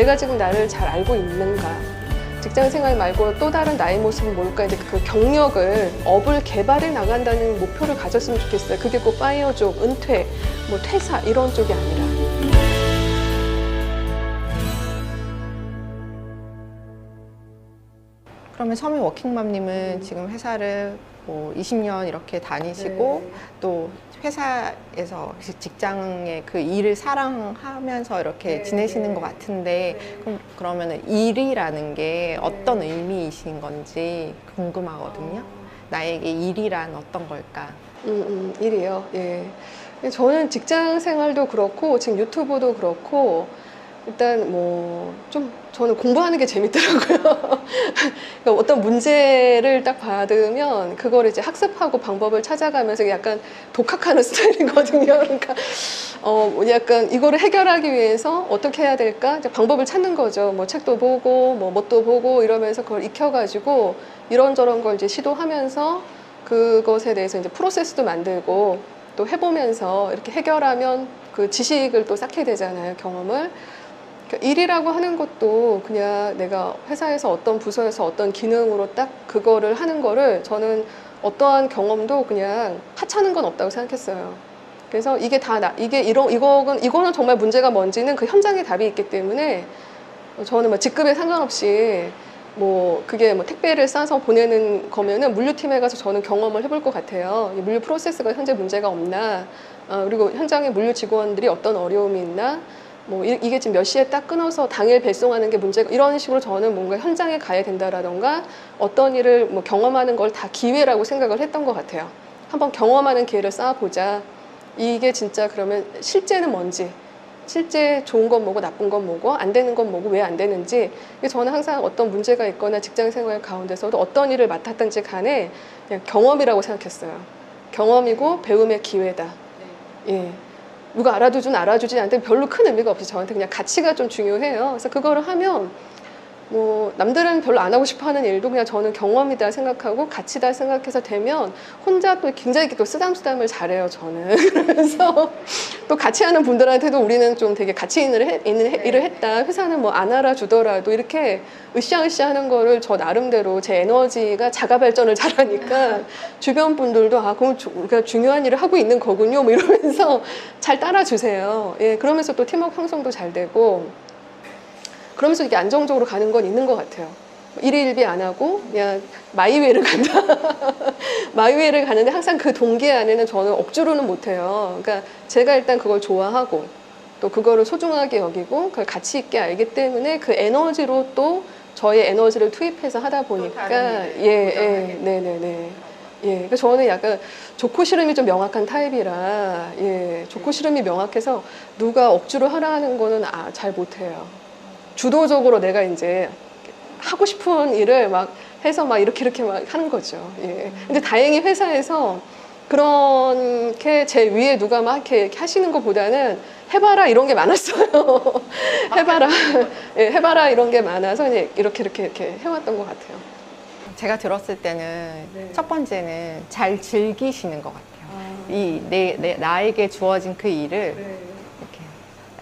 내가 지금 나를 잘 알고 있는가? 직장 생활 말고 또 다른 나의 모습은 뭘까? 이제 그 경력을 업을 개발해 나간다는 목표를 가졌으면 좋겠어요. 그게 꼭 파이어족, 은퇴, 뭐 퇴사 이런 쪽이 아니라. 그러면 서민 워킹맘님은 지금 회사를 뭐 20년 이렇게 다니시고 네. 또 회사에서 직장의 그 일을 사랑하면서 이렇게 네, 지내시는 네. 것 같은데 네. 그럼 그러면은 일이라는 게 어떤 의미이신 건지 궁금하거든요. 나에게 일이란 어떤 걸까? 음, 음, 일이요. 예. 저는 직장 생활도 그렇고 지금 유튜브도 그렇고 일단 뭐 좀 저는 공부하는 게 재밌더라고요. 그러니까 어떤 문제를 딱 받으면 그걸 이제 학습하고 방법을 찾아가면서 약간 독학하는 스타일이거든요. 그러니까 어 약간 이거를 해결하기 위해서 어떻게 해야 될까? 이제 방법을 찾는 거죠. 뭐 책도 보고 뭐 뭣도 보고 이러면서 그걸 익혀가지고 이런저런 걸 이제 시도하면서 그것에 대해서 이제 프로세스도 만들고 또 해보면서 이렇게 해결하면 그 지식을 또 쌓게 되잖아요, 경험을. 그러니까 일이라고 하는 것도 그냥 내가 회사에서 어떤 부서에서 어떤 기능으로 딱 그거를 하는 거를 저는 어떠한 경험도 그냥 하찮은 건 없다고 생각했어요. 그래서 이게 다 나, 이게 이런 이거는 이거는 정말 문제가 뭔지는 그 현장에 답이 있기 때문에 저는 뭐 직급에 상관없이 뭐 그게 뭐 택배를 싸서 보내는 거면은 물류팀에 가서 저는 경험을 해볼 것 같아요. 이 물류 프로세스가 현재 문제가 없나, 아, 그리고 현장에 물류 직원들이 어떤 어려움이 있나, 뭐 이- 이게 지금 몇 시에 딱 끊어서 당일 배송하는 게 문제가 이런 식으로 저는 뭔가 현장에 가야 된다라던가 어떤 일을 뭐 경험하는 걸 다 기회라고 생각을 했던 것 같아요. 한번 경험하는 기회를 쌓아보자. 이게 진짜 그러면 실제는 뭔지, 실제 좋은 건 뭐고 나쁜 건 뭐고 안 되는 건 뭐고 왜 안 되는지 저는 항상 어떤 문제가 있거나 직장 생활 가운데서도 어떤 일을 맡았든지 간에 그냥 경험이라고 생각했어요. 경험이고 배움의 기회다. 예. 누가 알아두든 알아주지 않든 별로 큰 의미가 없어요. 저한테 그냥 가치가 좀 중요해요. 그래서 그거를 하면 뭐 남들은 별로 안 하고 싶어 하는 일도 그냥 저는 경험이다 생각하고 가치다 생각해서 되면 혼자 또 굉장히 또 쓰담쓰담을 잘해요 저는. 그러면서 또 같이 하는 분들한테도 우리는 좀 되게 가치 있는, 해- 있는 해- 일을 했다. 회사는 뭐 안 알아주더라도 이렇게 으쌰으쌰 하는 거를 저 나름대로 제 에너지가 자가 발전을 잘하니까 주변 분들도 아 그럼 주- 우리가 중요한 일을 하고 있는 거군요. 뭐 이러면서 잘 따라주세요. 예 그러면서 또 팀워크 형성도 잘 되고 그러면서 이게 안정적으로 가는 건 있는 것 같아요. 일일비 안 하고 그냥 마이웨이를 간다. 마이웨이를 가는데 항상 그 동기 안에는 저는 억지로는 못해요. 그러니까 제가 일단 그걸 좋아하고 또 그거를 소중하게 여기고 그걸 가치 있게 알기 때문에 그 에너지로 또 저의 에너지를 투입해서 하다 보니까 예, 예, 네, 네, 네. 예, 그러니까 저는 약간 좋고 싫음이 좀 명확한 타입이라 예, 좋고 싫음이 명확해서 누가 억지로 하라 하는 거는 아, 잘 못해요. 주도적으로 내가 이제 하고 싶은 일을 막 해서 막 이렇게 이렇게 막 하는 거죠. 예. 근데 다행히 회사에서 그렇게 제 위에 누가 막 이렇게, 하시는 것보다는 해봐라 이런 게 많았어요. 해봐라, 예, 해봐라 이런 게 많아서 이제 이렇게 이렇게 이렇게 해왔던 것 같아요. 제가 들었을 때는 네. 첫 번째는 잘 즐기시는 것 같아요. 이 내, 내 나에게 주어진 그 일을 네.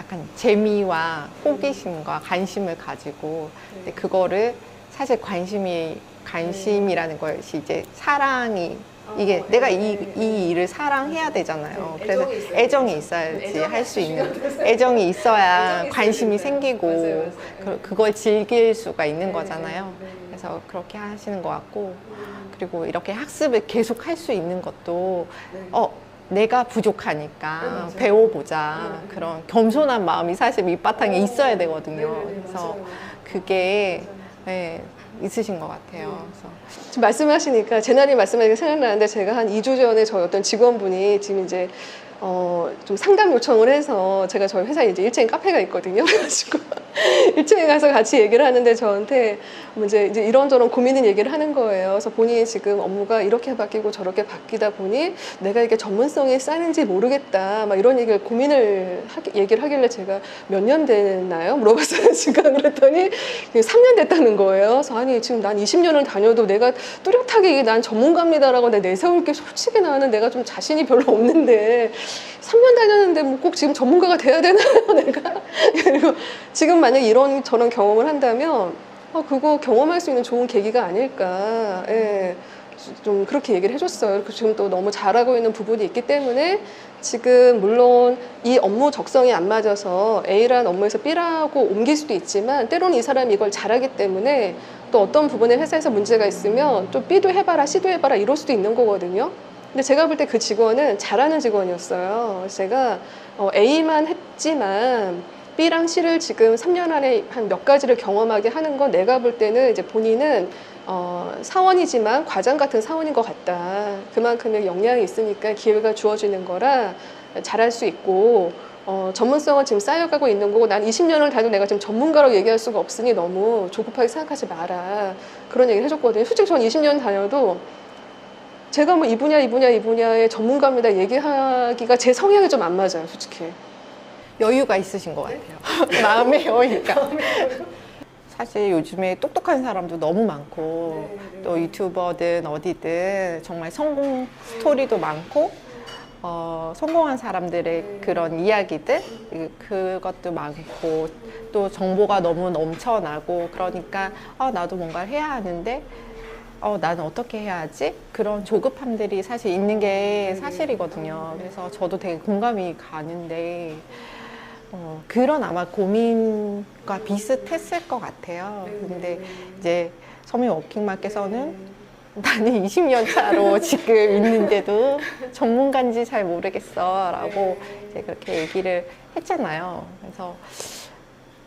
약간 재미와 호기심과 관심을 가지고 근데 그거를 사실 관심이 관심이라는 것이 이제 사랑이 이게 어, 내가 네, 이, 네, 이 일을 사랑해야 되잖아요. 네, 그래서 애정이 있어야지. 애정이 있어야지 애정이 할수 있는 애정이 있어야 애정이 관심이 생기고 맞아요, 맞아요. 그, 그걸 즐길 수가 있는 네, 거잖아요. 네, 네. 그래서 그렇게 하시는 것 같고 그리고 이렇게 학습을 계속 할 수 있는 것도 네. 어 내가 네, 부족하니까 맞아요. 배워보자 네, 네. 그런 겸손한 마음이 사실 밑바탕에 어, 있어야 되거든요. 네, 네, 네, 그래서. 그게. 네, 있으신 것 같아요. 그래서 지금 말씀하시니까 제날이 말씀하니까 생각나는데 제가 한 2주 전에 저희 어떤 직원분이 지금 이제 어, 좀 상담 요청을 해서 제가 저희 회사에 이제 1층에 카페가 있거든요. 그래가지고 1층에 가서 같이 얘기를 하는데 저한테 뭐 이제, 이제 이런저런 고민을 얘기를 하는 거예요. 그래서 본인이 지금 업무가 이렇게 바뀌고 저렇게 바뀌다 보니 내가 이게 전문성이 쌓이는지 모르겠다. 막 이런 얘기를 고민을 하기, 얘기를 하길래 제가 몇 년 됐나요? 물어봤어요. 지금 그랬더니 3년 됐다는 거예요. 그래서 아니 지금 난 20년을 다녀도 내가 뚜렷하게 이게 난 전문가입니다라고 내 내세울 게 솔직히 나는 내가 좀 자신이 별로 없는데 3년 다녔는데 뭐 꼭 지금 전문가가 돼야 되나요, 내가? 그리고 지금 만약 이런 저런 경험을 한다면 아, 그거 경험할 수 있는 좋은 계기가 아닐까. 예. 좀 그렇게 얘기를 해줬어요. 지금 또 너무 잘하고 있는 부분이 있기 때문에 지금 물론 이 업무 적성이 안 맞아서 A라는 업무에서 B라고 옮길 수도 있지만 때로는 이 사람이 이걸 잘하기 때문에 또 어떤 부분에 회사에서 문제가 있으면 좀 B도 해봐라, C도 해봐라 이럴 수도 있는 거거든요. 근데 제가 볼 때 그 직원은 잘하는 직원이었어요. 제가 어, A만 했지만 B랑 C를 지금 3년 안에 한 몇 가지를 경험하게 하는 건 내가 볼 때는 이제 본인은 어, 사원이지만 과장 같은 사원인 것 같다. 그만큼의 역량이 있으니까 기회가 주어지는 거라 잘할 수 있고 어, 전문성은 지금 쌓여가고 있는 거고 난 20년을 다녀도 내가 지금 전문가라고 얘기할 수가 없으니 너무 조급하게 생각하지 마라. 그런 얘기를 해줬거든요. 솔직히 전 20년 다녀도 제가 뭐 이 분야 이 분야 이 분야의 전문가입니다 얘기하기가 제 성향이 좀 안 맞아요 솔직히 여유가 있으신 것 같아요. 마음의 여유가. 사실 요즘에 똑똑한 사람도 너무 많고 또 유튜버든 어디든 정말 성공 스토리도 많고 어, 성공한 사람들의 그런 이야기들 그- 그것도 많고 또 정보가 너무 넘쳐나고 그러니까 아, 나도 뭔가를 해야 하는데 어, 나는 어떻게 해야 하지? 그런 조급함들이 사실 있는 게 사실이거든요. 그래서 저도 되게 공감이 가는데 어, 그런 아마 고민과 비슷했을 것 같아요. 근데 이제 서민 워킹맘께서는 나는 20년 차로 지금 있는데도 전문가인지 잘 모르겠어 라고 이제 그렇게 얘기를 했잖아요. 그래서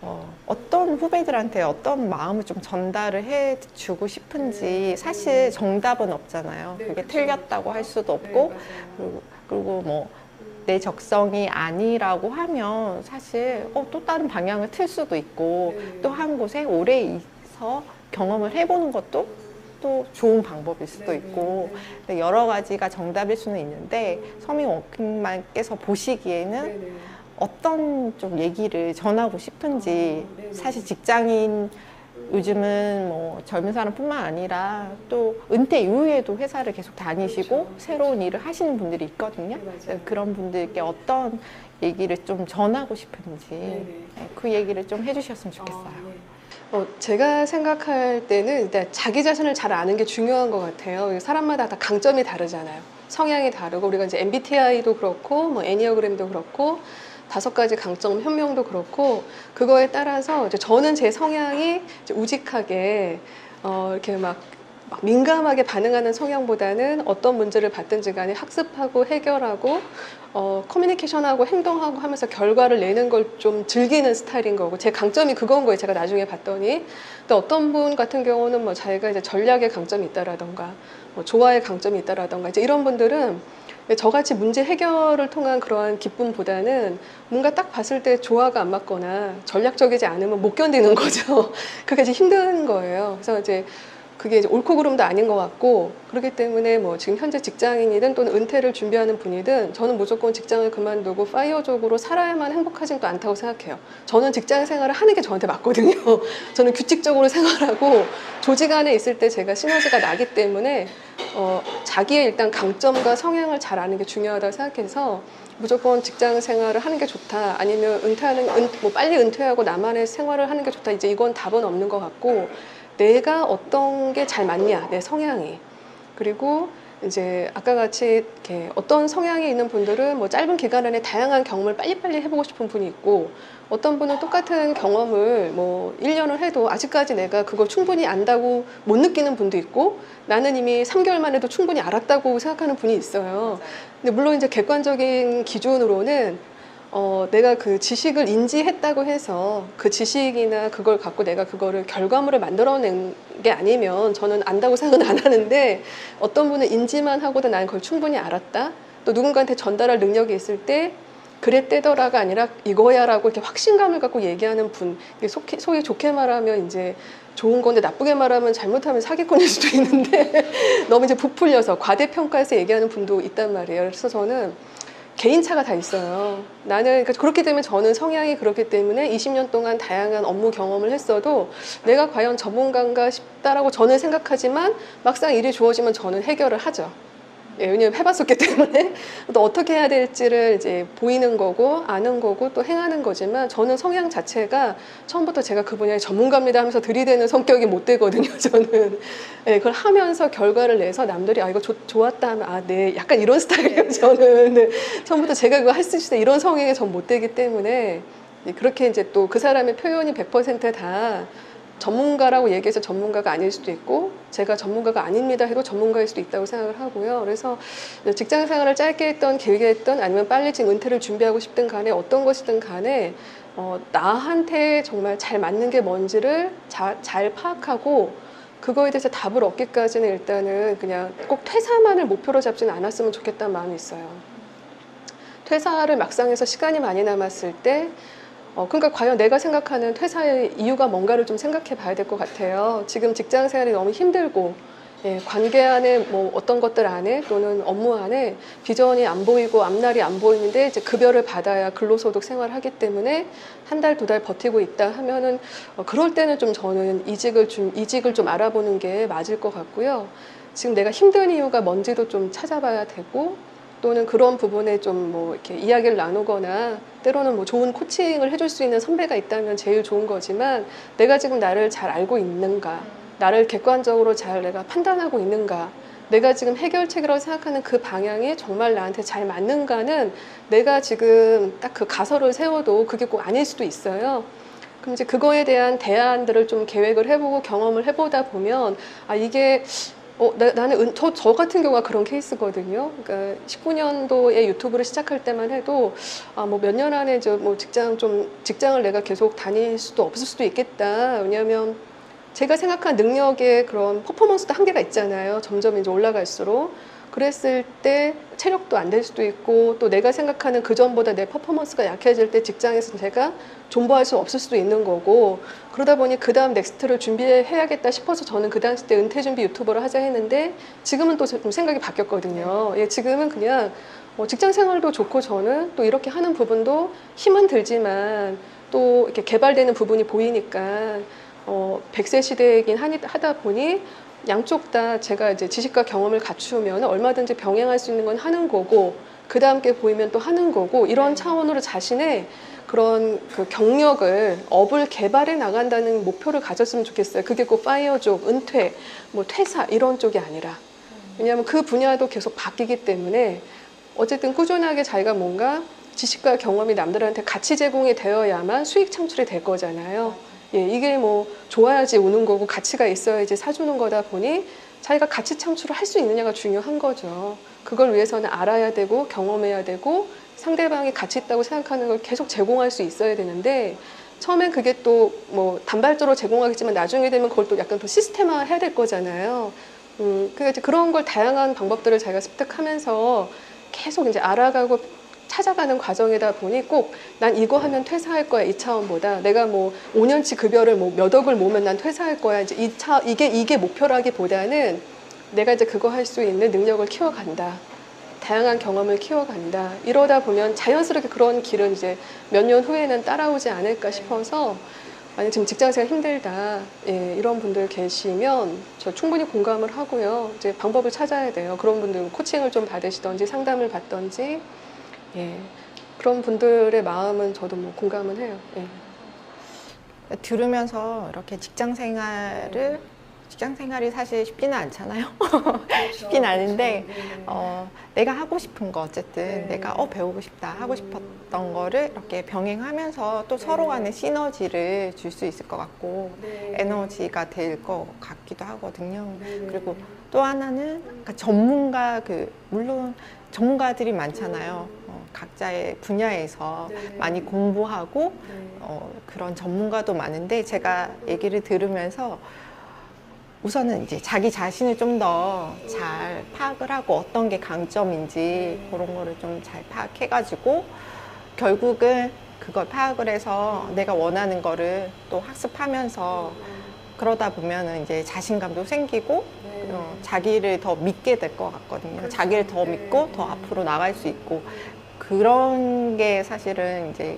어, 어떤 후배들한테 어떤 마음을 좀 전달을 해 주고 싶은지 사실 정답은 없잖아요. 그게 틀렸다고 할 수도 없고. 그리고, 그리고 뭐 내 적성이 아니라고 하면 사실 어, 또 다른 방향을 틀 수도 있고 또 한 곳에 오래 있어 경험을 해보는 것도 또 좋은 방법일 수도 있고. 여러 가지가 정답일 수는 있는데 서민 워킹맘께서 보시기에는 어떤 좀 얘기를 전하고 싶은지 사실 직장인 요즘은 뭐 젊은 사람뿐만 아니라 또 은퇴 이후에도 회사를 계속 다니시고 새로운 일을 하시는 분들이 있거든요. 그래서 그런 분들께 어떤 얘기를 좀 전하고 싶은지 네, 그 얘기를 좀 해주셨으면 좋겠어요. 어, 제가 생각할 때는 일단 자기 자신을 잘 아는 게 중요한 것 같아요. 사람마다 다 강점이 다르잖아요. 성향이 다르고 우리가 이제 MBTI도 그렇고 뭐 애니어그램도 그렇고 다섯 가지 강점 현명도 그렇고 그거에 따라서 이제 저는 제 성향이 이제 우직하게 어, 이렇게 막, 막 민감하게 반응하는 성향보다는 어떤 문제를 받든지 간에 학습하고 해결하고 어, 커뮤니케이션하고 행동하고 하면서 결과를 내는 걸 좀 즐기는 스타일인 거고 제 강점이 그건 거예요. 제가 나중에 봤더니 또 어떤 분 같은 경우는 뭐 자기가 이제 전략의 강점이 있다라던가 뭐 조화의 강점이 있다라던가 이제 이런 분들은 저같이 문제 해결을 통한 그러한 기쁨보다는 뭔가 딱 봤을 때 조화가 안 맞거나 전략적이지 않으면 못 견디는 거죠. 그게 이제 힘든 거예요. 그래서 이제 그게 이제 옳고 그름도 아닌 것 같고 그렇기 때문에 뭐 지금 현재 직장인이든 또는 은퇴를 준비하는 분이든 저는 무조건 직장을 그만두고 파이어족으로 살아야만 행복하지도 않다고 생각해요. 저는 직장 생활을 하는 게 저한테 맞거든요. 저는 규칙적으로 생활하고 조직 안에 있을 때 제가 시너지가 나기 때문에 어, 자기의 일단 강점과 성향을 잘 아는 게 중요하다고 생각해서 무조건 직장 생활을 하는 게 좋다. 아니면 은퇴하는 은, 뭐 빨리 은퇴하고 나만의 생활을 하는 게 좋다. 이제 이건 답은 없는 것 같고 내가 어떤 게 잘 맞냐 내 성향이. 그리고 이제 아까 같이 이렇게 어떤 성향이 있는 분들은 뭐 짧은 기간 안에 다양한 경험을 빨리빨리 해보고 싶은 분이 있고 어떤 분은 똑같은 경험을 뭐 1년을 해도 아직까지 내가 그걸 충분히 안다고 못 느끼는 분도 있고 나는 이미 3개월만 해도 충분히 알았다고 생각하는 분이 있어요. 근데 물론 이제 객관적인 기준으로는 어, 내가 그 지식을 인지했다고 해서 그 지식이나 그걸 갖고 내가 그거를 결과물을 만들어낸 게 아니면 저는 안다고 생각은 안 하는데 어떤 분은 인지만 하고도 나는 그걸 충분히 알았다. 또 누군가한테 전달할 능력이 있을 때 그랬대더라가 아니라 이거야라고 이렇게 확신감을 갖고 얘기하는 분. 이게 속히, 속이 좋게 말하면 이제 좋은 건데 나쁘게 말하면 잘못하면 사기꾼일 수도 있는데 너무 이제 부풀려서 과대평가해서 얘기하는 분도 있단 말이에요. 그래서 저는 개인차가 다 있어요. 나는 그러니까 그렇기 때문에 저는 성향이 그렇기 때문에 20년 동안 다양한 업무 경험을 했어도 내가 과연 전문가인가 싶다라고 저는 생각하지만 막상 일이 주어지면 저는 해결을 하죠. 예, 왜냐면 해봤었기 때문에 또 어떻게 해야 될지를 이제 보이는 거고 아는 거고 또 행하는 거지만 저는 성향 자체가 처음부터 제가 그 분야의 전문가입니다 하면서 들이대는 성격이 못 되거든요. 저는 예, 그걸 하면서 결과를 내서 남들이 아 이거 좋- 좋았다 하면 아 네 약간 이런 스타일이에요. 저는 네. 처음부터 제가 이거 할 수 있다 이런 성향이 전 못 되기 때문에 예, 그렇게 이제 또 그 사람의 표현이 100%다 전문가라고 얘기해서 전문가가 아닐 수도 있고 제가 전문가가 아닙니다 해도 전문가일 수도 있다고 생각을 하고요. 그래서 직장 생활을 짧게 했던 길게 했던 아니면 빨리 지금 은퇴를 준비하고 싶든 간에 어떤 것이든 간에 어, 나한테 정말 잘 맞는 게 뭔지를 자, 잘 파악하고 그거에 대해서 답을 얻기까지는 일단은 그냥 꼭 퇴사만을 목표로 잡지는 않았으면 좋겠다는 마음이 있어요. 퇴사를 막상 해서 시간이 많이 남았을 때 어, 그러니까 과연 내가 생각하는 퇴사의 이유가 뭔가를 좀 생각해 봐야 될 것 같아요. 지금 직장 생활이 너무 힘들고, 예, 관계 안에 뭐 어떤 것들 안에 또는 업무 안에 비전이 안 보이고 앞날이 안 보이는데 이제 급여를 받아야 근로소득 생활을 하기 때문에 한 달, 두 달 버티고 있다 하면은 어, 그럴 때는 좀 저는 이직을 좀, 이직을 좀 알아보는 게 맞을 것 같고요. 지금 내가 힘든 이유가 뭔지도 좀 찾아봐야 되고 또는 그런 부분에 좀 뭐 이렇게 이야기를 나누거나 때로는 뭐 좋은 코칭을 해줄 수 있는 선배가 있다면 제일 좋은 거지만 내가 지금 나를 잘 알고 있는가 나를 객관적으로 잘 내가 판단하고 있는가 내가 지금 해결책이라고 생각하는 그 방향이 정말 나한테 잘 맞는가는 내가 지금 딱 그 가설을 세워도 그게 꼭 아닐 수도 있어요. 그럼 이제 그거에 대한 대안들을 좀 계획을 해보고 경험을 해보다 보면 아 이게 어, 나, 나는 은, 저, 저 같은 경우가 그런 케이스거든요. 그러니까 19년도에 유튜브를 시작할 때만 해도 아, 뭐 몇 년 안에 저 뭐 직장 좀 직장을 내가 계속 다닐 수도 없을 수도 있겠다. 왜냐하면 제가 생각한 능력의 그런 퍼포먼스도 한계가 있잖아요. 점점 이제 올라갈수록. 그랬을 때 체력도 안 될 수도 있고 또 내가 생각하는 그 전보다 내 퍼포먼스가 약해질 때 직장에서 제가 존버할 수 없을 수도 있는 거고 그러다 보니 그 다음 넥스트를 준비해야겠다 싶어서 저는 그 당시 때 은퇴 준비 유튜버를 하자 했는데 지금은 또 좀 생각이 바뀌었거든요. 예, 지금은 그냥 어, 직장 생활도 좋고 저는 또 이렇게 하는 부분도 힘은 들지만 또 이렇게 개발되는 부분이 보이니까 어, 100세 시대이긴 하다 보니 양쪽 다 제가 이제 지식과 경험을 갖추면 얼마든지 병행할 수 있는 건 하는 거고 그 다음 게 보이면 또 하는 거고 이런 차원으로 자신의 그런 그 경력을 업을 개발해 나간다는 목표를 가졌으면 좋겠어요. 그게 꼭 파이어족, 은퇴, 뭐 퇴사 이런 쪽이 아니라 왜냐하면 그 분야도 계속 바뀌기 때문에 어쨌든 꾸준하게 자기가 뭔가 지식과 경험이 남들한테 같이 제공이 되어야만 수익 창출이 될 거잖아요. 예, 이게 뭐 좋아야지 오는 거고 가치가 있어야지 사주는 거다 보니 자기가 가치 창출을 할 수 있느냐가 중요한 거죠. 그걸 위해서는 알아야 되고 경험해야 되고 상대방이 가치 있다고 생각하는 걸 계속 제공할 수 있어야 되는데 처음엔 그게 또 뭐 단발적으로 제공하겠지만 나중에 되면 그걸 또 약간 더 시스템화 해야 될 거잖아요. 음, 그러니까 이제 그런 걸 다양한 방법들을 자기가 습득하면서 계속 이제 알아가고 찾아가는 과정이다 보니 꼭 난 이거 하면 퇴사할 거야 이 차원보다 내가 뭐 5년치 급여를 뭐 몇 억을 모으면 난 퇴사할 거야 이제 이 차 이게 이게 목표라기보다는 내가 이제 그거 할 수 있는 능력을 키워간다. 다양한 경험을 키워간다. 이러다 보면 자연스럽게 그런 길은 이제 몇 년 후에는 따라오지 않을까 싶어서 만약 지금 직장생활 힘들다 예, 이런 분들 계시면 저 충분히 공감을 하고요. 이제 방법을 찾아야 돼요. 그런 분들 코칭을 좀 받으시던지 상담을 받던지 예, 그런 분들의 마음은 저도 뭐 공감은 해요. 예. 들으면서 이렇게 직장 생활을 직장 생활이 사실 쉽지는 않잖아요. 쉽진 않은데 어, 내가 하고 싶은 거 어쨌든 네. 내가 어 배우고 싶다 하고 싶었던 거를 이렇게 병행하면서 또 서로 간의 시너지를 줄 수 있을 것 같고 에너지가 될 것 같기도 하거든요. 그리고 또 하나는 그러니까 전문가 그 물론 전문가들이 많잖아요. 어, 각자의 분야에서 많이 공부하고 어, 그런 전문가도 많은데 제가 얘기를 들으면서 우선은 이제 자기 자신을 좀 더 잘 파악을 하고 어떤 게 강점인지 그런 거를 좀 잘 파악해가지고 결국은 그걸 파악을 해서 내가 원하는 거를 또 학습하면서 그러다 보면은 이제 자신감도 생기고 어, 자기를 더 믿게 될 것 같거든요. 자기를 더 믿고 더 앞으로 나갈 수 있고. 그런 게 사실은 이제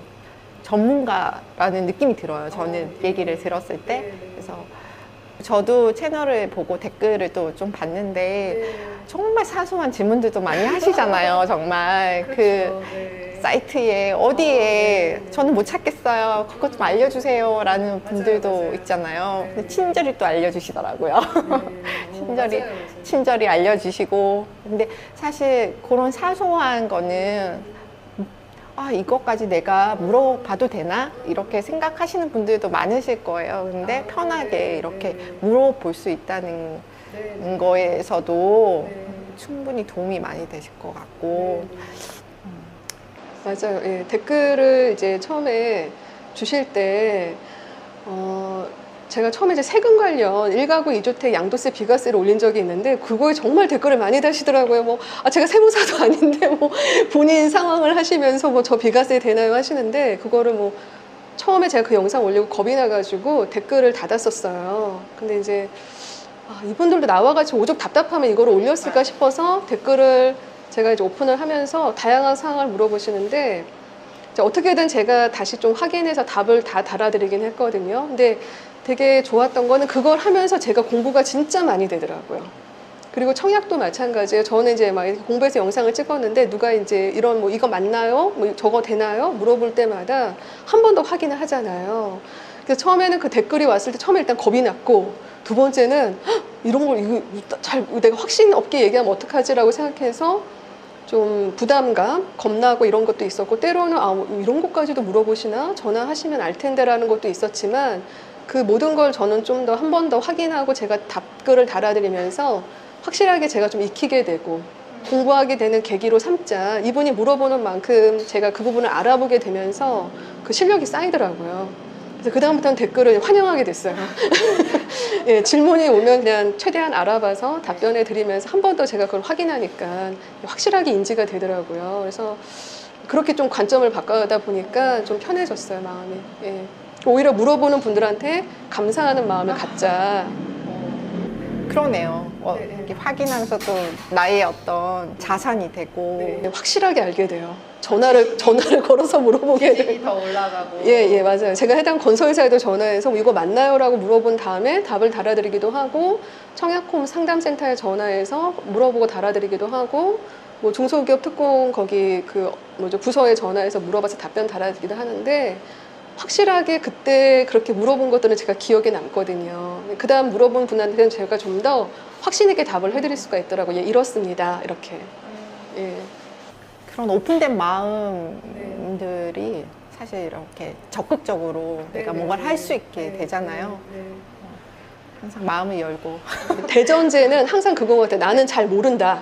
전문가라는 느낌이 들어요. 저는 얘기를 들었을 때. 그래서 저도 채널을 보고 댓글을 또 좀 봤는데 정말 사소한 질문들도 많이 하시잖아요. 정말 그 네. 사이트에 어디에 저는 못 찾겠어요. 그것 좀 알려주세요라는 분들도 있잖아요. 근데 친절히 또 알려주시더라고요. 친절히 친절히 알려주시고 근데 사실 그런 사소한 거는 아 이것까지 내가 물어봐도 되나 이렇게 생각하시는 분들도 많으실 거예요. 근데 편하게 이렇게 물어볼 수 있다는 거에서도 충분히 도움이 많이 되실 것 같고 맞아요. 예, 댓글을 이제 처음에 주실 때, 어, 제가 처음에 이제 세금 관련 1가구 2주택 양도세 비과세를 올린 적이 있는데, 그거에 정말 댓글을 많이 다시더라고요. 뭐, 아, 제가 세무사도 아닌데, 뭐, 본인 상황을 하시면서 뭐, 저 비과세 되나요? 하시는데, 그거를 뭐, 처음에 제가 그 영상 올리고 겁이 나가지고 댓글을 닫았었어요. 근데 이제, 아, 이분들도 나와가지고 오죽 답답하면 이거를 올렸을까 싶어서 댓글을 제가 이제 오픈을 하면서 다양한 사항을 물어보시는데 어떻게든 제가 다시 좀 확인해서 답을 다 달아드리긴 했거든요. 근데 되게 좋았던 거는 그걸 하면서 제가 공부가 진짜 많이 되더라고요. 그리고 청약도 마찬가지예요. 저는 이제 막 공부해서 영상을 찍었는데 누가 이제 이런 뭐 이거 맞나요? 뭐 저거 되나요? 물어볼 때마다 한 번 더 확인을 하잖아요. 그래서 처음에는 그 댓글이 왔을 때 처음에 일단 겁이 났고 두 번째는 "헉, 이런 걸 이거 잘 내가 확신 없게 얘기하면 어떡하지라고 생각해서 좀 부담감, 겁나고 이런 것도 있었고 때로는 아뭐 이런 것까지도 물어보시나 전화하시면 알 텐데라는 것도 있었지만 그 모든 걸 저는 좀 더 한 번 더 확인하고 제가 답글을 달아드리면서 확실하게 제가 좀 익히게 되고 공부하게 되는 계기로 삼자 이분이 물어보는 만큼 제가 그 부분을 알아보게 되면서 그 실력이 쌓이더라고요. 그래서 그다음부터는 댓글을 환영하게 됐어요. 예, 질문이 오면 그냥 최대한 알아봐서 답변해 드리면서 한 번 더 제가 그걸 확인하니까 확실하게 인지가 되더라고요. 그래서 그렇게 좀 관점을 바꿔다 보니까 좀 편해졌어요, 마음이. 예. 오히려 물어보는 분들한테 감사하는 마음을 갖자. 그러네요. 어, 네. 이렇게 확인하면서 또 나의 어떤 자산이 되고 네, 확실하게 알게 돼요. 전화를, 전화를 걸어서 물어보게 돼요. 더 올라가고 예, 예, 맞아요. 제가 해당 건설사에도 전화해서 뭐 이거 맞나요? 라고 물어본 다음에 답을 달아드리기도 하고, 청약홈 상담센터에 전화해서 물어보고 달아드리기도 하고, 뭐 중소기업 특공 거기 그 뭐죠 부서에 전화해서 물어봐서 답변 달아드리기도 하는데, 확실하게 그때 그렇게 물어본 것들은 제가 기억에 남거든요. 그 다음 물어본 분한테는 제가 좀 더 확신 있게 답을 해드릴 수가 있더라고요. 예, 이렇습니다. 이렇게. 예. 그런 오픈된 마음들이 사실 이렇게 적극적으로 내가 뭔가를 할 수 있게 되잖아요. 항상 마음을 열고 대전제는 항상 그거 같아요. 나는 잘 모른다.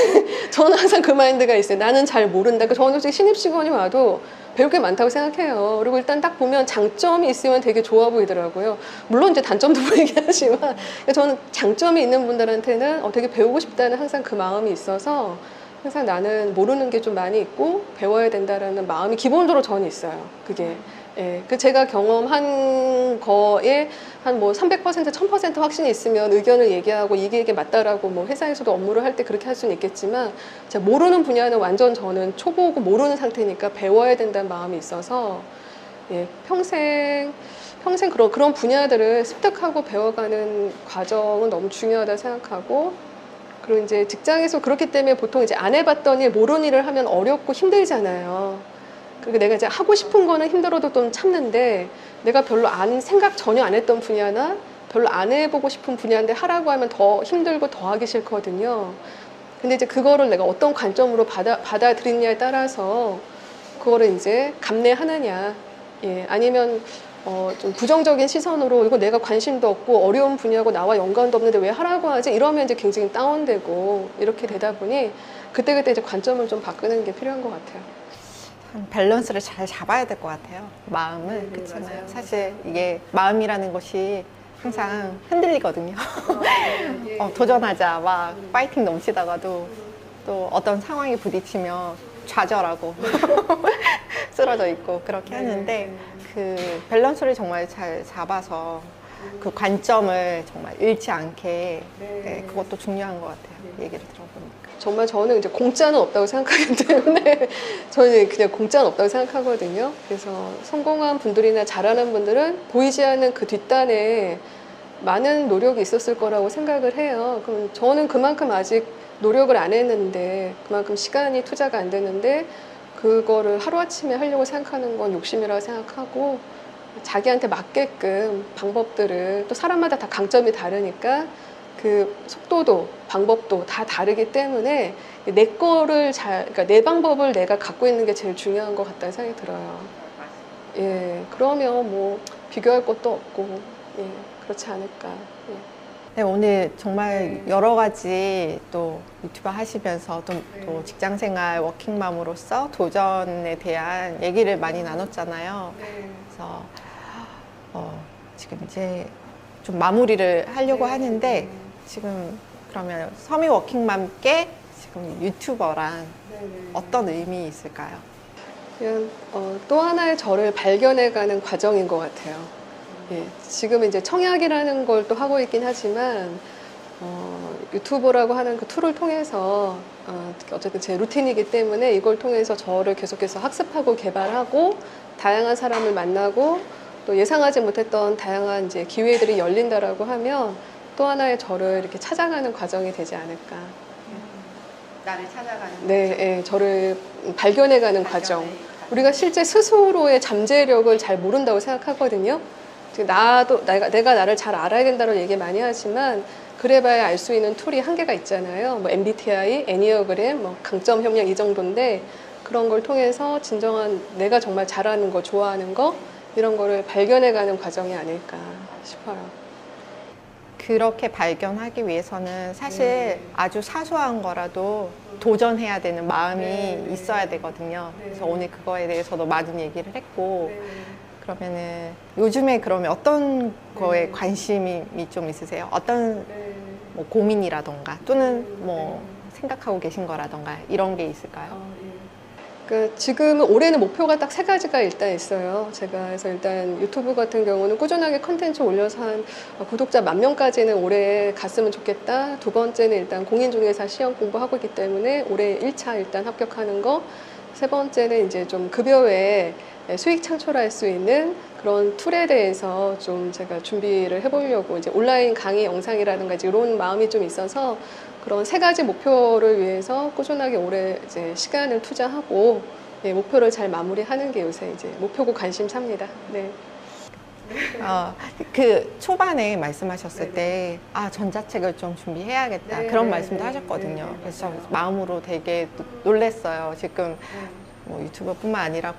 저는 항상 그 마인드가 있어요. 나는 잘 모른다. 그 저는 솔직히 신입직원이 와도 배울 게 많다고 생각해요. 그리고 일단 딱 보면 장점이 있으면 되게 좋아 보이더라고요. 물론 이제 단점도 보이긴 하지만 저는 장점이 있는 분들한테는 어, 되게 배우고 싶다는 항상 그 마음이 있어서 항상 나는 모르는 게 좀 많이 있고 배워야 된다라는 마음이 기본적으로 저는 있어요. 그게. 예, 그 제가 경험한 거에 한 뭐 300% 1000% 확신이 있으면 의견을 얘기하고 이게 이게 맞다라고 뭐 회사에서도 업무를 할 때 그렇게 할 수는 있겠지만 제가 모르는 분야는 완전 저는 초보고 모르는 상태니까 배워야 된다는 마음이 있어서 예, 평생 평생 그런 그런 분야들을 습득하고 배워가는 과정은 너무 중요하다 생각하고 그리고 이제 직장에서 그렇기 때문에 보통 이제 안 해봤더니 모르는 일을 하면 어렵고 힘들잖아요. 그리고 내가 이제 하고 싶은 거는 힘들어도 좀 참는데 내가 별로 안 생각 전혀 안 했던 분야나 별로 안 해보고 싶은 분야인데 하라고 하면 더 힘들고 더 하기 싫거든요. 근데 이제 그거를 내가 어떤 관점으로 받아, 받아들이냐에 따라서 그거를 이제 감내하느냐, 예, 아니면 어, 좀 부정적인 시선으로 이거 내가 관심도 없고 어려운 분야고 나와 연관도 없는데 왜 하라고 하지? 이러면 이제 굉장히 다운되고 이렇게 되다 보니 그때그때 이제 관점을 좀 바꾸는 게 필요한 것 같아요. 참 밸런스를 잘 잡아야 될 것 같아요. 마음을 그렇잖아요. 사실 이게 마음이라는 것이 항상 흔들리거든요. 어, 도전하자 막 파이팅 넘치다가도 또 어떤 상황에 부딪히면 좌절하고 쓰러져 있고 그렇게 하는데 그 밸런스를 정말 잘 잡아서 그 관점을 정말 잃지 않게 네, 그것도 중요한 것 같아요. 얘기를 들어보니까. 정말 저는 이제 공짜는 없다고 생각하기 때문에 저는 그냥 공짜는 없다고 생각하거든요. 그래서 성공한 분들이나 잘하는 분들은 보이지 않는 그 뒷단에 많은 노력이 있었을 거라고 생각을 해요. 그럼 저는 그만큼 아직 노력을 안 했는데 그만큼 시간이 투자가 안 됐는데 그거를 하루아침에 하려고 생각하는 건 욕심이라고 생각하고 자기한테 맞게끔 방법들을 또 사람마다 다 강점이 다르니까 그 속도도 방법도 다 다르기 때문에 내 거를 잘 그러니까 내 방법을 내가 갖고 있는 게 제일 중요한 것 같다는 생각이 들어요. 예, 그러면 뭐 비교할 것도 없고 예, 그렇지 않을까. 예. 네, 오늘 정말 네. 여러 가지 또 유튜버 하시면서 또, 네. 또 직장 생활 워킹맘으로서 도전에 대한 얘기를 많이 나눴잖아요. 그래서 어, 지금 이제 좀 마무리를 하려고 네. 하는데 지금 그러면 서미 워킹맘께 지금 유튜버란 어떤 의미 있을까요? 그냥 어, 또 하나의 저를 발견해가는 과정인 것 같아요. 예, 지금 이제 청약이라는 걸 또 하고 있긴 하지만 어, 유튜버라고 하는 그 툴을 통해서 어, 어쨌든 제 루틴이기 때문에 이걸 통해서 저를 계속해서 학습하고 개발하고 다양한 사람을 만나고 또 예상하지 못했던 다양한 이제 기회들이 열린다라고 하면 또 하나의 저를 이렇게 찾아가는 과정이 되지 않을까. 나를 찾아가는 네, 예, 저를 발견해가는 과정. 우리가 실제 스스로의 잠재력을 잘 모른다고 생각하거든요. 즉, 나도 내가, 내가 나를 잘 알아야 된다고 얘기 많이 하지만 그래봐야 알 수 있는 툴이 한계가 있잖아요. 뭐 MBTI, 애니어그램, 뭐 강점 협력 이 정도인데 그런 걸 통해서 진정한 내가 정말 잘하는 거, 좋아하는 거 이런 거를 발견해가는 과정이 아닐까 싶어요. 그렇게 발견하기 위해서는 사실 네. 아주 사소한 거라도 도전해야 되는 마음이 네, 네. 있어야 되거든요. 네. 그래서 오늘 그거에 대해서도 많은 얘기를 했고 그러면은 요즘에 그러면 어떤 거에 네. 관심이 좀 있으세요? 어떤 뭐 고민이라던가 또는 뭐 생각하고 계신 거라던가 이런 게 있을까요? 그 지금 올해는 목표가 딱 세 가지가 일단 있어요. 제가 그래서 일단 유튜브 같은 경우는 꾸준하게 컨텐츠 올려서 한 구독자 만 명까지는 올해 갔으면 좋겠다. 두 번째는 일단 공인중개사 시험 공부하고 있기 때문에 올해 1차 일단 합격하는 거. 세 번째는 이제 좀 급여 외에 수익 창출할 수 있는 그런 툴에 대해서 좀 제가 준비를 해보려고 이제 온라인 강의 영상이라든가 이런 마음이 좀 있어서 그런 세 가지 목표를 위해서 꾸준하게 올해 이제 시간을 투자하고 예, 목표를 잘 마무리하는 게 요새 이제 목표고 관심사입니다. 네. 어, 그 초반에 말씀하셨을 때, 아, 전자책을 좀 준비해야겠다. 네, 그런 네, 말씀도 네, 하셨거든요. 네, 그래서. 마음으로 되게 노- 놀랬어요. 지금 뭐 유튜버뿐만 아니라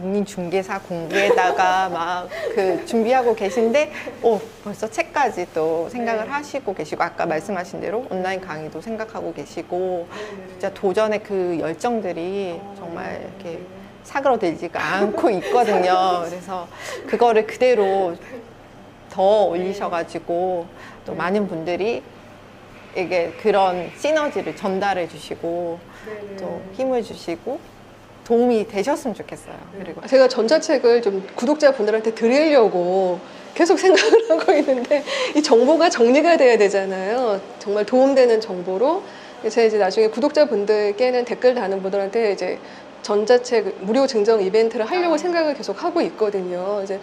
공인중개사 공부에다가 막 그 준비하고 계신데, 오, 벌써 책까지 또 생각을 네. 하시고 계시고, 아까 말씀하신 대로 온라인 강의도 생각하고 계시고, 진짜 도전의 그 열정들이 정말 이렇게 사그러들지가 않고 있거든요. 그래서 그거를 그대로 더 올리셔가지고 또 많은 분들이 이게 그런 시너지를 전달해 주시고 또 힘을 주시고 도움이 되셨으면 좋겠어요. 그리고 제가 전자책을 좀 구독자분들한테 드리려고 계속 생각을 하고 있는데 이 정보가 정리가 돼야 되잖아요. 정말 도움되는 정보로 제가 이제 나중에 구독자분들께는 댓글 다는 분들한테 이제 전자책 무료 증정 이벤트를 하려고 생각을 계속 하고 있거든요. 이제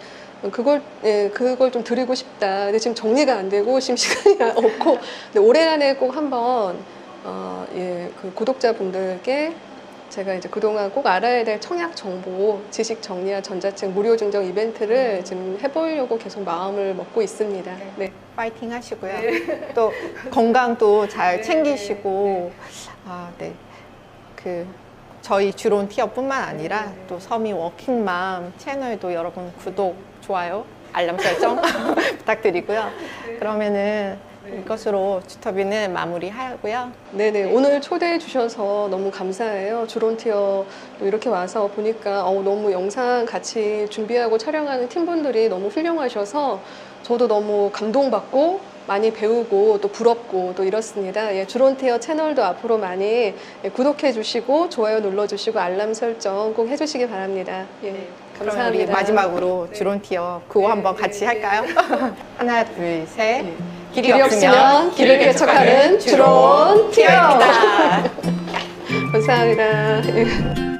그걸 예, 그걸 좀 드리고 싶다. 근데 지금 정리가 안 되고 지금 시간이 없고 근데 올해 안에 꼭 한번 어, 예, 그 구독자분들께 제가 이제 그동안 꼭 알아야 될 청약 정보, 지식 정리한 전자책 무료 증정 이벤트를 지금 해보려고 계속 마음을 먹고 있습니다. 네. 파이팅 하시고요. 또 건강도 잘 네, 챙기시고 아, 네. 그 저희 주론 티어뿐만 아니라 네, 네. 또 서미 워킹맘 채널도 여러분 구독, 좋아요, 알람 설정 부탁드리고요. 그러면은 이것으로 주터비는 마무리하고요. 네네. 오늘 초대해 주셔서 너무 감사해요. 주론티어 또 이렇게 와서 보니까 어, 너무 영상 같이 준비하고 촬영하는 팀분들이 너무 훌륭하셔서 저도 너무 감동받고 많이 배우고 또 부럽고 또 이렇습니다. 예, 주론티어 채널도 앞으로 많이 예, 구독해 주시고 좋아요 눌러 주시고 알람 설정 꼭 해주시기 바랍니다. 예, 우리 감사합니다. 마지막으로 네. 주론 티어 그거 네, 한번 네, 같이 네. 할까요? 하나, 둘, 셋. 예. 길이, 길이 없으면 길을 개척하는 주론 티어입니다. 티어입니다. 감사합니다. 예.